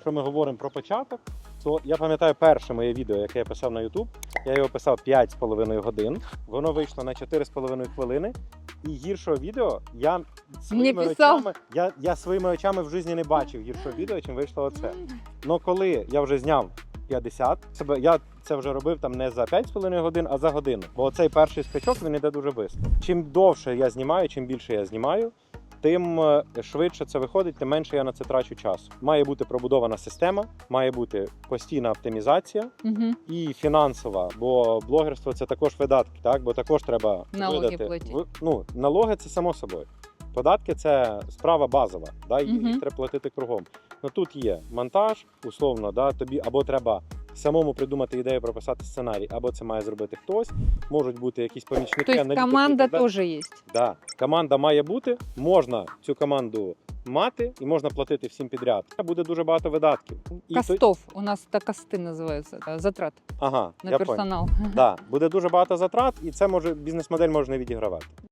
Якщо ми говоримо про початок, то я пам'ятаю перше моє відео, яке я писав на YouTube. Я його писав 5,5 годин. Воно вийшло на 4,5 хвилини. І гіршого відео я своїми писав. очами, я, я своїми очами в житті не бачив гіршого відео, чим вийшло оце. Ну коли я вже зняв 50, себе я це вже робив там не за 5,5 годин, а за годину. Бо цей перший скачок він іде дуже швидко. Чим довше я знімаю, чим більше я знімаю, тим е, швидше це виходить, тим менше я на це трачу часу. Має бути пробудована система, має бути постійна оптимізація Угу. і фінансова, бо блогерство це також видатки, так бо також треба Налоги видати. Ну налоги це само собою. Податки це справа базова, да, їх Мгм. треба платити кругом. Ну тут є монтаж, условно, да, тобі або треба самому придумати ідею, прописати сценарій, або це має зробити хтось. Можуть бути якісь помічники. Тобто аналітики, команда да. теж є. Да, команда має бути, можна цю команду мати і можна платити всім підряд. Буде дуже багато видатків. І то- Кастов. У нас та касти називаються. та, Затрат Ага, на я персонал. Да, буде дуже багато затрат, і це може бізнес-модель може не відігравати.